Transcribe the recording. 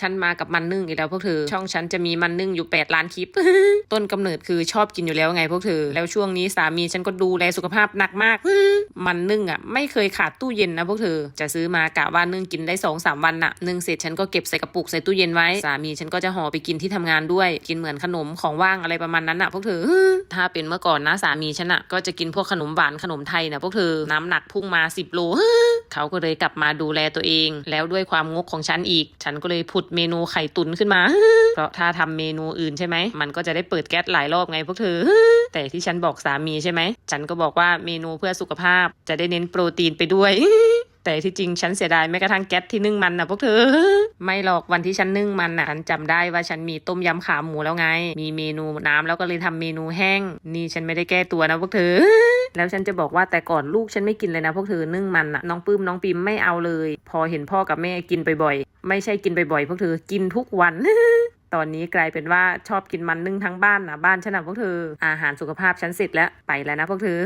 ฉันมากับมันนึ่งอีกแล้วพวกเธอ ช่องฉันจะมีมันนึ่งอยู่ 8 ล้านคลิป ต้นกำเนิดคือชอบกินอยู่แล้วไงพวกเธอ แล้วช่วงนี้สามีฉันก็ดูแลสุขภาพหนักมาก มันนึ่งอะ ไม่เคยขาดตู้เย็นนะพวกเธอ จะซื้อมากะว่านึ่งกินได้สองสามวันน่ะนึ่งเสร็จฉันก็เก็บใส่กระปุกใส่ตู้เย็นไว้ สามีฉันก็จะห่อไปกินที่ทำงานด้วย กินเหมือนขนมของว่างอะไรประมาณนั้นน่ะพวกเธอ ถ้าเป็นเมื่อก่อนนะสามีฉันอะก็จะกินพวกขนมหวานขนมไทยนะพวกเธอ น้ำหนักพุ่งมา 10โล เขาก็เลยกลับมาดูแลตัวเอง แล้วด้วยความงกของฉันอีก ฉันก็เลยผุดเมนูไข่ตุนขึ้นมา เพราะถ้าทำเมนูอื่นใช่ไหม มันก็จะได้เปิดแก๊สหลายรอบไงพวกเธอ แต่ที่ฉันบอกสามีใช่ไหม ฉันก็บอกว่าเมนูเพื่อสุขภาพ จะได้เน้นโปรตีนไปด้วยแต่ที่จริงฉันเสียดายแม้กระทั่งแก๊สที่นึ่งมันนะพวกเธอ ไม่หรอกวันที่ฉันนึ่งมันนะฉันจำได้ว่าฉันมีต้มยำขาหมูแล้วไง มีเมนูน้ำแล้วก็เลยทำเมนูแห้ง นี่ฉันไม่ได้แก้ตัวนะพวกเธอ แล้วฉันจะบอกว่าแต่ก่อนลูกฉันไม่กินเลยนะพวกเธอนึ่งมันน่ะน้องปื้มน้องปิมไม่เอาเลย พอเห็นพ่อกับแม่กินบ่อยๆไม่ใช่กินบ่อยๆพวกเธอกินทุกวันตอนนี้กลายเป็นว่าชอบกินมันนึ่งทั้งบ้านนะบ้านฉันนะพวกเธอ อาหารสุขภาพฉันเสร็จแล้วไปแล้วนะพวกเธอ